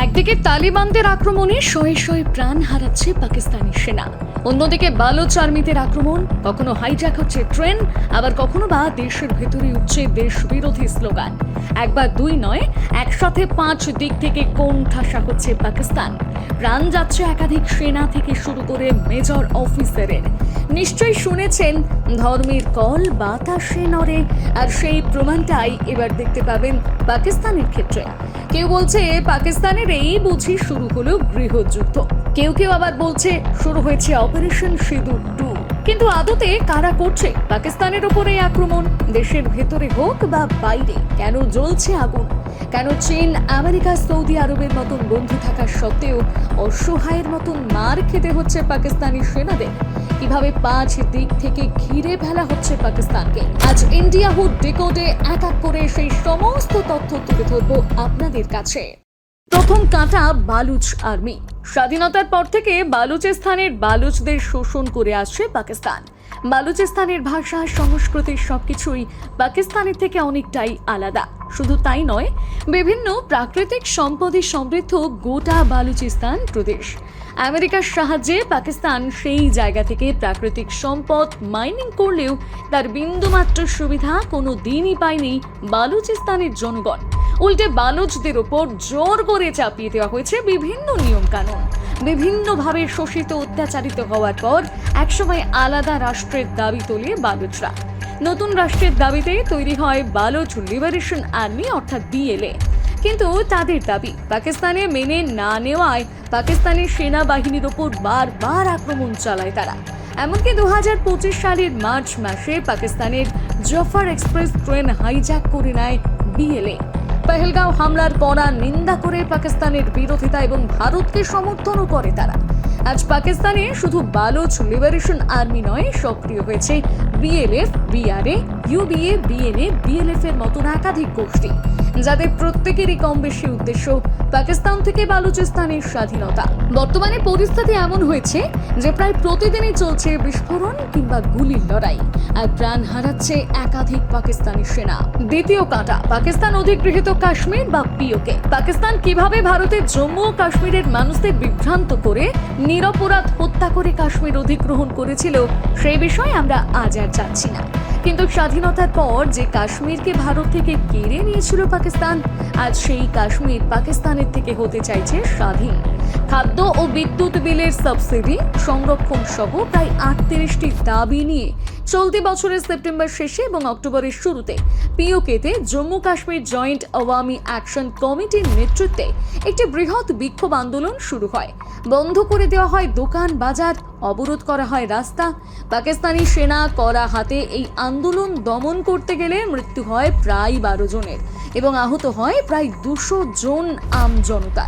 একদিকে তালিবানদের আক্রমণে শয়ে শয়ে প্রাণ হারাচ্ছে পাকিস্তানি সেনা। অন্যদিকে বালোচ আর্মিদের আক্রমণ, কখনো হাইজ্যাক হচ্ছে ট্রেন, আবার কখনো বা দেশের ভেতরে উঠছে দেশ বিরোধী স্লোগান। একবার দুই নয়, একসাথে পাঁচ দিক থেকে কোন ঠাসা হচ্ছে পাকিস্তান। প্রাণ যাচ্ছে একাধিক সেনা থেকে শুরু করে মেজর অফিসারের। নিশ্চয়ই শুনেছেন, ধর্মের কল বাতাসে নড়ে, আর সেই প্রমাণটাই এবার দেখতে পাবেন পাকিস্তানের ক্ষেত্রে। কেউ বলছে, পাকিস্তানের এই বুঝি শুরু হলো গৃহযুদ্ধ। কেউ কেউ আবার বলছে, শুরু হয়েছে অপারেশন সিঁদুর টু কিন্তু আদতে কারা করছে? পাকিস্তানের উপর এই আক্রমণ? দেশের ভেতরে হোক বা বাইরে, কেন জ্বলছে আগুন? কেন চীন, আমেরিকা, সৌদি আরবের মতন বন্ধু থাকা সত্ত্বেও অসহায়ের মতন মার খেতে হচ্ছে পাকিস্তানি সেনাদের? কীভাবে পাঁচ দিক থেকে ঘিরে ফেলা হচ্ছে পাকিস্তানকে? আজ ইন্ডিয়া হুড ডিকোডে এক এক করে সেই সমস্ত তথ্য তুলে ধরবো আপনাদের কাছে। প্রথম কাঁটা বালুচ আর্মি। স্বাধীনতার পর থেকে বালুচিস্তানের বালুচদের শোষণ করে আসছে পাকিস্তান। বালুচিস্তানের ভাষা সংস্কৃতির সবকিছুই পাকিস্তানের থেকে অনেকটাই আলাদা। শুধু তাই নয়, বিভিন্ন প্রাকৃতিক সম্পদে সমৃদ্ধ গোটা বালুচিস্তান প্রদেশ। আমেরিকার সাহায্যে পাকিস্তান সেই জায়গা থেকে প্রাকৃতিক সম্পদ মাইনিং করলেও তার বিন্দুমাত্র সুবিধা কোনো দিনই পায়নি বালুচিস্তানের জনগণ। উল্টে বালুচদের ওপর জোর করে চাপিয়ে দেওয়া হয়েছে বিভিন্ন নিয়মকানুন। বিভিন্নভাবে শোষিত, অত্যাচারিত হওয়ার পর একসময় আলাদা রাষ্ট্রের দাবি তোলে বালুচরা। নতুন রাষ্ট্রের দাবিতে তৈরি হয় বালুচ লিবারেশন আর্মি, অর্থাৎ বিএলএ। কিন্তু তাদের দাবি, পাকিস্তানে মেনে না নেওয়ায় পাকিস্তানের সেনাবাহিনীর ওপর বারবার আক্রমণ চালায় তারা। এমনকি দু হাজার পঁচিশ সালের মার্চ মাসে পাকিস্তানের জফার এক্সপ্রেস ট্রেন হাইজ্যাক করে নেয় বিএলএ। পেহেলগাঁও হামলার কড়া নিন্দা করে পাকিস্তানের বিরোধিতা এবং ভারতকে সমর্থনও করে তারা। আজ পাকিস্তানে শুধু বালোচ লিবারেশন আর্মি নয়, সক্রিয় হয়েছে BLF, BRA, UBA, BNA BLF এর মতন একাধিক গোষ্ঠী। যাদের প্রত্যেকেরই কম বেশি উদ্দেশ্য পাকিস্তান থেকে বালুচিস্তানের স্বাধীনতা। বর্তমানে পরিস্থিতি এমন হয়েছে যে প্রায় প্রতিদিনই চলছে বিস্ফোরণ কিংবা গুলির লড়াই, আর প্রাণ হারাচ্ছে একাধিক পাকিস্তানি সেনা। দ্বিতীয় কাটা, পাকিস্তান অধিগৃহীত কাশ্মীর বা পিওকে। পাকিস্তান কীভাবে ভারতের জম্মু ও কাশ্মীরের মানুষদের বিভ্রান্ত করে নিরপরাধ হত্যা করে কাশ্মীর অধিগ্রহণ করেছিল সেই বিষয়ে আমরা আজ আর যাচ্ছি না। কিন্তু স্বাধীনতার পর যে কাশ্মীরকে ভারত থেকে কেড়ে নিয়েছিল পাকিস্তান, আজ সেই কাশ্মীর পাকিস্তানের থেকে হতে চাইছে স্বাধীন। খাদ্য ও বিদ্যুৎ বিলের সাবসিডি সংরক্ষণ সহ প্রায় আটত্রিশটি দাবি নিয়ে চলতি বছরের সেপ্টেম্বর শেষে এবং অক্টোবরের শুরুতে পিওকেতে জম্মু কাশ্মীর জয়েন্ট আওয়ামী অ্যাকশন কমিটির নেতৃত্বে একটি বৃহৎ বিক্ষোভ আন্দোলন শুরু হয়। বন্ধ করে দেওয়া হয় দোকান, বাজার, অবরোধ করা হয় রাস্তা। পাকিস্তানি সেনা করা হাতে এই আন্দোলন দমন করতে গেলে মৃত্যু হয় প্রায় বারো জনের এবং আহত হয় প্রায় দুশো জন আম জনতা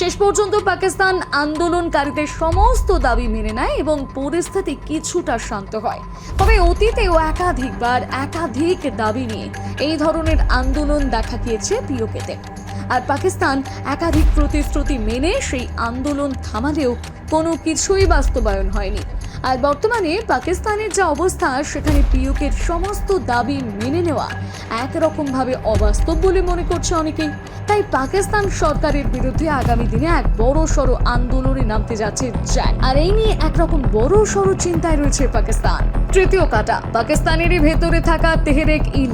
শেষ পর্যন্ত পাকিস্তান আন্দোলনকারীদের সমস্ত দাবি মেনে নেয় এবং পরিস্থিতি কিছুটা শান্ত হয়। তবে অতীতেও একাধিকবার একাধিক দাবি নিয়ে এই ধরনের আন্দোলন দেখা গিয়েছে পিওকেতে। আর পাকিস্তান একাধিক প্রতিশ্রুতি মেনে সেই আন্দোলন থামালেও কোনো কিছুই বাস্তবায়ন হয়নি। আর বর্তমানে পাকিস্তানের যা অবস্থা, সেখানে পিওকের সমস্ত দাবি মেনে নেওয়া একরকমভাবে অবাস্তব বলে মনে করছে অনেকেই। তাই পাকিস্তান সরকারের বিরুদ্ধে আগামী দিনে এক বড় সড়ো আন্দোলনে নামতে যাচ্ছে জ্যাক আর এই নিয়ে একরকম বড় সড়ো চিন্তায় রয়েছে পাকিস্তান। তৃতীয় কাটা পাকিস্তানেরই ভেতরে থাকা তেহরেক ই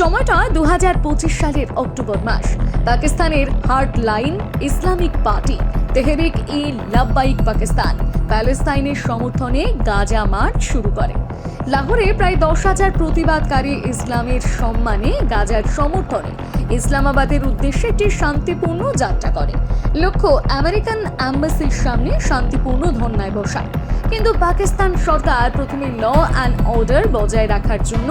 সময়টা দু হাজার পঁচিশ সালের অক্টোবর মাস। পাকিস্তানের hard line Islamic party. Tehreek e Labbaik Pakistan. প্যালেস্তাইনের সমর্থনে গাজা মার্চ শুরু করে। লাহোরে প্রায় দশ হাজার প্রতিবাদকারী ইসলামের সম্মানে গাজার সমর্থনে ইসলামাবাদের উদ্দেশ্যে একটি শান্তিপূর্ণ যাত্রা করে। লক্ষ্য, আমেরিকান অ্যাম্বাসির সামনে শান্তিপূর্ণ ধর্নায় বসা। কিন্তু পাকিস্তান সরকার প্রথমে ল অ্যান্ড অর্ডার বজায় রাখার জন্য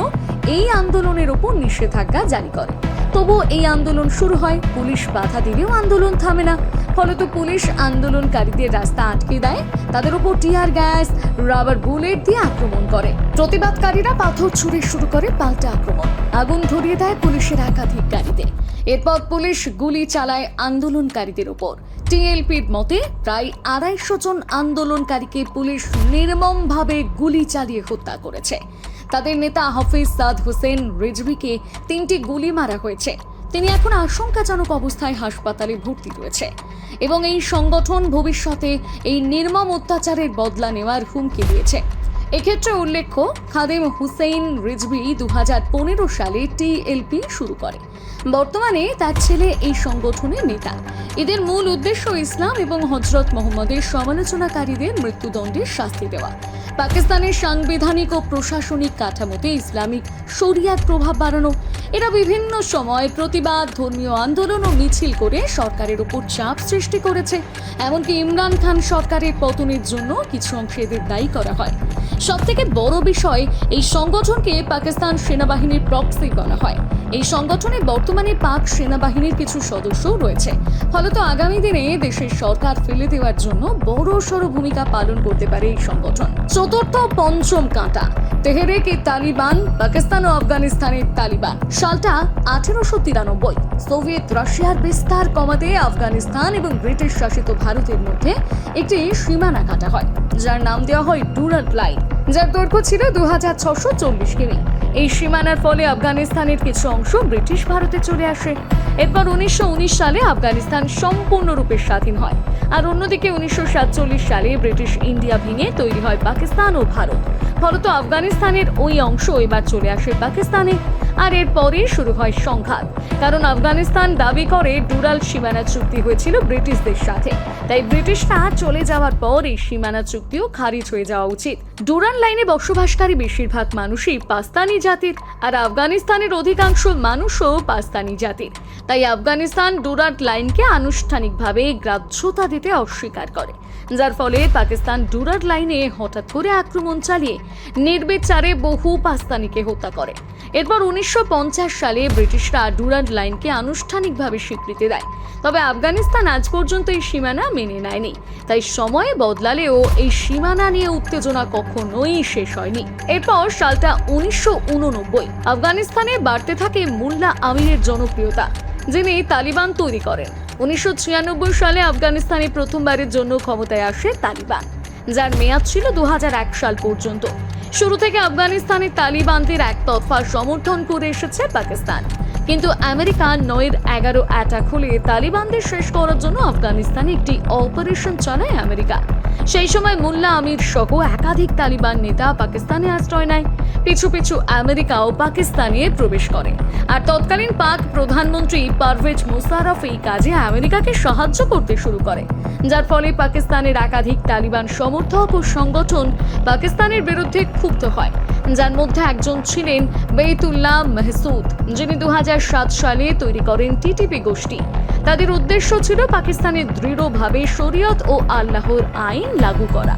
এই আন্দোলনের ওপর নিষেধাজ্ঞা জারি করে। তবু এই আন্দোলন শুরু হয়। পুলিশ বাধা দিলেও আন্দোলন থামে না। ফলত পুলিশ আন্দোলনকারীদের রাস্তা আটকে দেয়। তাদের উপর টিয়ার গ্যাস, রাবার বুলেট দিয়ে আক্রমণ করে। প্রতিবাদকারীরা পাথর ছুঁড়ে শুরু করে পাল্টা আক্রমণ। আগুন ধরিয়ে দেয় পুলিশের একাধিক গাড়িতে। এরপর পুলিশ গুলি চালায় আন্দোলনকারীদের উপর টিএলপির মতে প্রায় আড়াইশো জন আন্দোলনকারীকে পুলিশ নির্মমভাবে গুলি চালিয়ে হত্যা করেছে। তাদের নেতা হাফিজ সাদ হোসেন রেজভিকে তিনটি গুলি মারা হয়েছে। তিনি এখন আশঙ্কাজনক অবস্থায় হাসপাতালে ভর্তি রয়েছে। এবং এই সংগঠন ভবিষ্যতে এই নির্মম অত্যাচারের বদলা নেওয়ার হুমকি দিয়েছে। এক্ষেত্রে উল্লেখ্য, খাদেম হুসেইন রিজভি দু সালে টিএলপি শুরু করে। বর্তমানে তার ছেলে এই সংগঠনের নেতা। এদের মূল উদ্দেশ্য ইসলাম এবং হজরত মোহাম্মদের সমালোচনাকারীদের মৃত্যুদণ্ডের শাস্তি দেওয়া। পাকিস্তানের সাংবিধানিক ও প্রশাসনিক কাঠামোতে ইসলামিক শরিয়ার প্রভাব বাড়ানো। এরা বিভিন্ন সময় প্রতিবাদ, ধর্মীয় আন্দোলন ও মিছিল করে সরকারের উপর চাপ সৃষ্টি করেছে। এমনকি ইমরান খান সরকারের পতনের জন্য কিছু অংশে এদের দায়ী করা হয়। সব থেকে বড় বিষয়, এই সংগঠনকে পাকিস্তান সেনাবাহিনীর প্রক্সি বলা হয়। এই সংগঠনে বর্তমানে পাক সেনাবাহিনীর কিছু সদস্যও রয়েছে। ফলত আগামী দিনে দেশের সরকার ফেলে দেওয়ার জন্য বড় সড় ভূমিকা পালন করতে পারে এই সংগঠন। চতুর্থ পঞ্চম কাঁটা, তেহরেক এ তালিবান, পাকিস্তান ও আফগানিস্তানের তালিবান। সালটা আঠেরোশো তিরানব্বই, সোভিয়েত রাশিয়ার বিস্তার কমাতে আফগানিস্তান এবং ব্রিটিশ শাসিত ভারতের মধ্যে একটি সীমানা কাটা হয়, যার নাম দেওয়া হয় ডুরান্ট লাইন। যার দৈর্ঘ্য ছিল দু হাজার ছশো চল্লিশ কিমি। এই সীমানার ফলে আফগানিস্তানের কিছু অংশ ব্রিটিশ ভারতে চলে আসে। এরপর উনিশশো উনিশ সালে আফগানিস্তান সম্পূর্ণরূপে স্বাধীন হয়। আর অন্যদিকে উনিশশো সাতচল্লিশ সালে ব্রিটিশ ইন্ডিয়া ভেঙে তৈরি হয় পাকিস্তান ও ভারত। ফলত আফগানিস্তানের ওই অংশ এবার চলে আসে পাকিস্তানে। আর এরপরে শুরু হয় সংঘাত। কারণ আফগানিস্তান দাবি করে ডুরাল সীমানা চুক্তি হয়েছিল ব্রিটিশদের সাথে। তাই ব্রিটিশরা চলে যাওয়ার পর এই সীমানা চুক্তিও খারিজ হয়ে যাওয়া উচিত। ডুরাল লাইনে বসবাসকারী বেশিরভাগ মানুষই পাস্তানি জাতির আর আফগানিস্তানের অধিকাংশ মানুষও পাস্তানি জাতির। তাই আফগানিস্তান ডুরান্ট লাইনকে আনুষ্ঠানিকভাবে গ্রাহ্যতা দিতে অস্বীকার করে। যার ফলে পাকিস্তান ডুরান্ট লাইনে হঠাৎ করে আক্রমণ চালিয়ে নির্বিচারে বহু পাস্তানিকে হত্যা করে। এরপর উনিশশো পঞ্চাশ সালে ব্রিটিশরা ডুরান্ট লাইনকে আনুষ্ঠানিকভাবে স্বীকৃতি দেয়। তবে আফগানিস্তান আজ পর্যন্ত এই সীমানা মেনে নেয়নি। তাই সময়ে বদলালেও এই সীমানা নিয়ে উত্তেজনা কখনোই শেষ হয়নি। এরপর সালটা উনিশশো উন নব্বই আফগানিস্তানে বাড়তে থাকে মুল্লা আমিরের জনপ্রিয়তা, যিনি তালিবান তৈরি করেন। উনিশশো ছিয়ানব্বই সালে আফগানিস্তানে প্রথমবারের জন্য ক্ষমতায় আসে তালিবান, যার মেয়াদ ছিল দু হাজার এক সাল পর্যন্ত। শুরু থেকে আফগানিস্তানে তালিবানদের একতরফা সমর্থন করে এসেছে পাকিস্তান। কিন্তু আমেরিকা নয়ের এগারো অ্যাটাক হলে তালিবানদের শেষ করার জন্য আফগানিস্তানে একটি অপারেশন চালায় আমেরিকা। সেই সময় মোল্লা আমির সহ একাধিক তালিবান নেতা পাকিস্তানে আশ্রয় নেয়। পিছু পিছু আমেরিকাও পাকিস্তানে প্রবেশ করে। আর তৎকালীন পাক প্রধানমন্ত্রী পারভেজ মুশারফ এই কাজে আমেরিকাকে সাহায্য করতে শুরু করে। যার ফলে পাকিস্তানের একাধিক তালিবান সমর্থক ও সংগঠন পাকিস্তানের বিরুদ্ধে ক্ষুব্ধ হয়। যার মধ্যে একজন ছিলেন বেতুল্লাহ মেহসুদ, যিনি দু হাজার সাত সালে তৈরি করেন টিটিপি গোষ্ঠী। তাদের উদ্দেশ্য ছিল পাকিস্তানের দৃঢ়ভাবে শরীয়ত ও আল্লাহর আইন লাগু করা।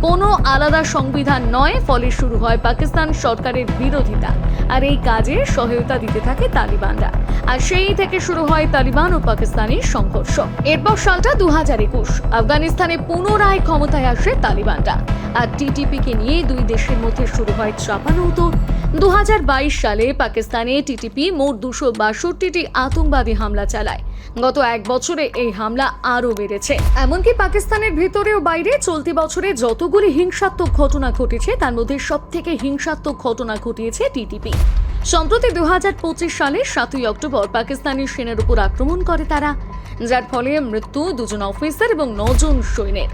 কোনো আলাদা সংবিধান নয়, ফলে শুরু হয় পাকিস্তান সরকারের বিরোধিতা। আর এই কাজে সহায়তা দিতে থাকে তালিবানরা। আর সেই থেকে শুরু হয় তালিবান ও পাকিস্তানের সংঘর্ষ। এরপর সালটা দু হাজার একুশ, আফগানিস্তানে পুনরায় ক্ষমতায় আসে তালিবানরা। আর টিটিপিকে নিয়ে দুই দেশের মধ্যে শুরু হয় চাপানৌতর দুহাজার বাইশ সালে পাকিস্তানে টিটিপি মোট দুশো বাষট্টিটি আতঙ্কবাদী হামলা চালায়। গত এক বছরে এই হামলা আরও বেড়েছে। এমনকি পাকিস্তানের ভেতরে ও বাইরে চলতি বছরে যতগুলি হিংসাত্মক ঘটনা ঘটেছে, তার মধ্যে সব থেকে হিংসাত্মক ঘটনা ঘটিয়েছে টিটিপি। সম্প্রতি দু হাজার পঁচিশ সালে সাতই অক্টোবর পাকিস্তানি সেনার উপর আক্রমণ করে তারা, যার ফলে মৃত্যু দুজন অফিসার এবং নজন সৈন্যের।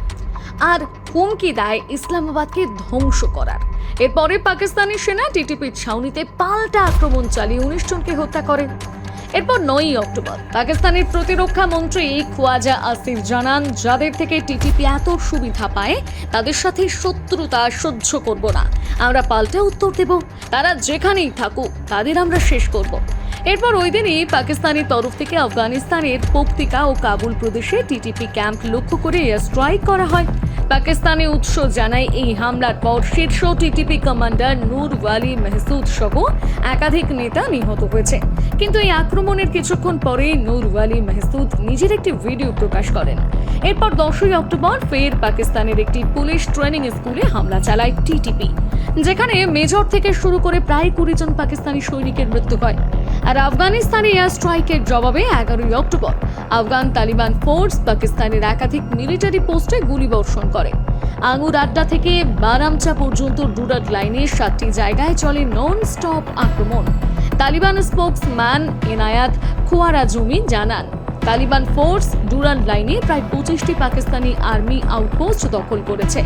আর হুমকি দেয় ইসলামাবাদকে ধ্বংস করার। এরপরে পাকিস্তানি সেনা টিটিপির ছাউনিতে পাল্টা আক্রমণ চালিয়ে উনিশ জনকে হত্যা করে। এরপর নয়ই অক্টোবর পাকিস্তানের প্রতিরক্ষা মন্ত্রী খোয়াজা আসিফ জানান, যাদের থেকে টিটিপি এত সুবিধা পায়, তাদের সাথে শত্রুতা সহ্য করব না। আমরা পাল্টা উত্তর দেব। তারা যেখানেই থাকুক, তাদের আমরা শেষ করব। এরপর ওই দিনই পাকিস্তানের তরফ থেকে আফগানিস্তানের পক্তিকা ও কাবুল প্রদেশে টিটিপি ক্যাম্প লক্ষ্য করে এয়ার স্ট্রাইক করা হয়। পাকিস্তানি উৎস জানায় এই হামলার পর শীর্ষ টিটিপি কমান্ডার নূর ওয়ালি মেহসুদ সহ একাধিক নেতা নিহত হয়েছে। কিন্তু এই আক্রমণের কিছুক্ষণ পরেই নূর ওয়ালি মেহসুদ নিজের একটি ভিডিও প্রকাশ করেন। এরপর দশই অক্টোবর ফের পাকিস্তানের একটি পুলিশ ট্রেনিং স্কুলে হামলা চালায় টিটিপি, যেখানে মেজর থেকে শুরু করে প্রায় কুড়ি জন পাকিস্তানি সৈনিকের মৃত্যু হয়। আর আফগানিস্তানে এয়ার স্ট্রাইকের জবাবে এগারোই অক্টোবর। আফগান তালিবান ফোর্স পাকিস্তানের একাধিক মিলিটারি পোস্টে গুলিবর্ষণ করে। আঙুর আড্ডা থেকে বারামচা পর্যন্ত ডুরাট লাইনের সাতটি জায়গায় চলে নন স্টপ আক্রমণ। তালিবান স্পোক্সম্যান এনায়াত খোয়ারাজুমি জানান, তালিবান ফোর্স ডুরান্ড লাইনে প্রায় পঁচিশটি পাকিস্তানি আর্মি আউটপোস্ট দখল করেছে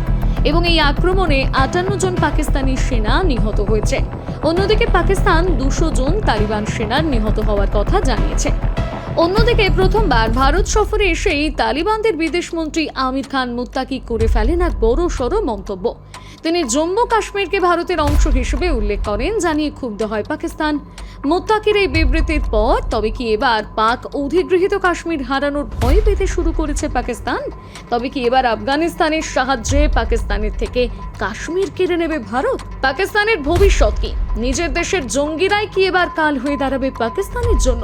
এবং এই আক্রমণে আটান্ন জন পাকিস্তানি সেনা নিহত হয়েছে। অন্যদিকে পাকিস্তান দুশো জন তালিবান সেনার নিহত হওয়ার কথা জানিয়েছে। অন্যদিকে প্রথমবার ভারত সফরে এসেই তালিবানদের বিদেশমন্ত্রী আমির খান মুত্তাকি করে ফেলেন এক বড় সড় মন্তব্য। তিনি জম্মু কাশ্মীরকে ভারতের অংশ হিসেবে উল্লেখ করেন, জানিয়ে ক্ষুব্ধ হয় পাকিস্তান। মোত্তাকির এই বিবৃতির পর, তবে কি এবার পাক অধিগৃহীত কাশ্মীর হারানোর ভয় পেতে শুরু করেছে পাকিস্তান? তবে কি এবার আফগানিস্তানের সাহায্যে পাকিস্তানের থেকে কাশ্মীর কেড়ে নেবে ভারত? পাকিস্তানের ভবিষ্যৎ কি? নিজের দেশের জঙ্গিরাই কি এবার কাল হয়ে দাঁড়াবে পাকিস্তানের জন্য?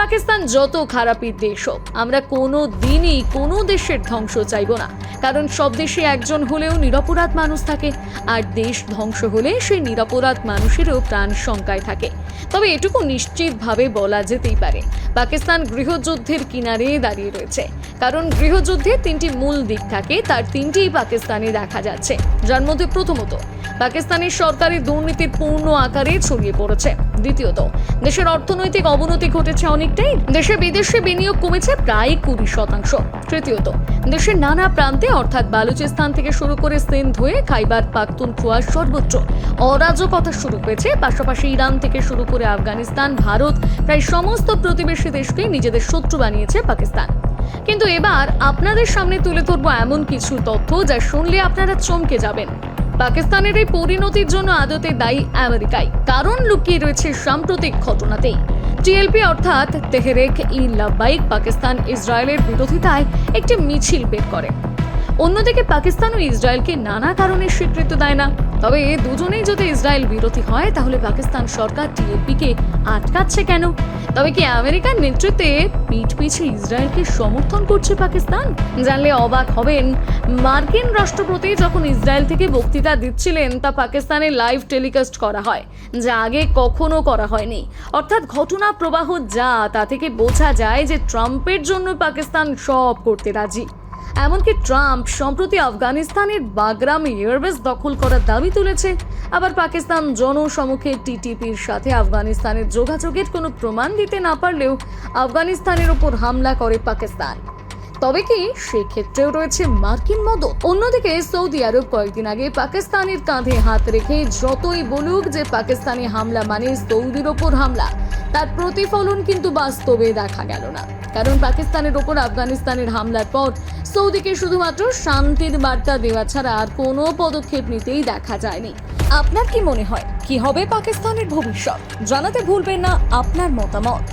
পাকিস্তান যত খারাপই দেশ হোক, আমরা কোনো দিনই কোনো দেশের ধ্বংস চাইব না। কারণ সব দেশে একজন হলেও নিরপরাধ মানুষ থাকে, আর দেশ ধ্বংস হলে সেই নিরপরাধ মানুষেরও প্রাণ শঙ্কায় থাকে। তবে এটুকু নিশ্চিতভাবে বলা যেতেই পারে, পাকিস্তান গৃহযুদ্ধের কিনারে দাঁড়িয়ে রয়েছে। কারণ গৃহযুদ্ধে তিনটি মূল দিক থাকে, তার তিনটিই পাকিস্তানে দেখা যাচ্ছে। যার মধ্যে প্রথমত পাকিস্তানের সরকারি দুর্নীতির পূর্ণ আকারে ছড়িয়ে পড়েছে। দ্বিতীয়ত, দেশের অর্থনৈতিক অবনতি ঘটেছে অনেকটাই। দেশে বিদেশে বিনিয়োগ কমেছে প্রায় কুড়ি শতাংশ। তৃতীয়ত, দেশের নানা প্রান্তে, অর্থাৎ বালুচিস্তান থেকে শুরু করে সিন্ধ হয়ে খাইবার পাখতুনখোয়া সর্বোচ্চ অরাজকতা শুরু হয়েছে। পাশাপাশি ইরান থেকে শুরু করে আফগানিস্তান, ভারত, প্রায় সমস্ত প্রতিবেশী দেশকে নিজেদের শত্রু বানিয়েছে পাকিস্তান। কিন্তু এবার আপনাদের সামনে তুলে ধরবো এমন কিছু তথ্য যা শুনলে আপনারা চমকে যাবেন। পাকিস্তানের এই পরিণতির জন্য আদতে দায়ী আমেরিকায় কারণ লুকিয়ে রয়েছে সাম্প্রতিক ঘটনাতেই। টিএলপি অর্থাৎ তেহরেক ই লাভবাইক পাকিস্তান ইসরায়েলের বিরোধিতায় একটি মিছিল বের করে। অন্যদিকে পাকিস্তান ও ইসরায়েলকে নানা কারণে স্বীকৃতি দেয় না। তবে এ দুজনেই যদি ইসরায়েল বিরোধী হয়, তাহলে পাকিস্তান সরকার টিএলপিকে আটকাচ্ছে কেন? তবে কি আমেরিকার নেতৃত্বে পিঠ পিছে ইসরায়েলকে সমর্থন করছে পাকিস্তান? জানলে অবাক হবেন। মার্কিন রাষ্ট্রপতি যখন ইসরায়েল থেকে বক্তৃতা দিচ্ছিলেন, তা পাকিস্তানে লাইভ টেলিকাস্ট করা হয়, যা আগে কখনো করা হয়নি। অর্থাৎ ঘটনা প্রবাহ যা, তা থেকে বোঝা যায় যে ট্রাম্পের জন্য পাকিস্তান সব করতে রাজি। এমনকি ট্রাম্প সম্প্রতি আফগানিস্তানের বাগরাম এয়ারবেস দখল করার দাবি তুলেছে। আবার পাকিস্তান জনসমুখে টিটিপির সাথে আফগানিস্তানের যোগাযোগের কোনো প্রমাণ দিতে না পারলেও আফগানিস্তানের ওপর হামলা করে পাকিস্তান। তবে কি সেক্ষেত্রেও রয়েছে মার্কিন মদত? অন্যদিকে সৌদি আরব কয়েকদিন আগে পাকিস্তানের কাঁধে হাত রেখে যতই বলুক যে পাকিস্তানি হামলা মানে সৌদির ওপর হামলা, তার প্রতিফলন কিন্তু বাস্তবে দেখা গেল না। কারণ পাকিস্তানের ওপর আফগানিস্তানের হামলার পর সৌদিকে শুধুমাত্র শান্তির বার্তা দেওয়া ছাড়া আর কোনো পদক্ষেপ নিতেই দেখা যায়নি। আপনার কি মনে হয়, কি হবে পাকিস্তানের ভবিষ্যৎ? জানাতে ভুলবেন না আপনার মতামত।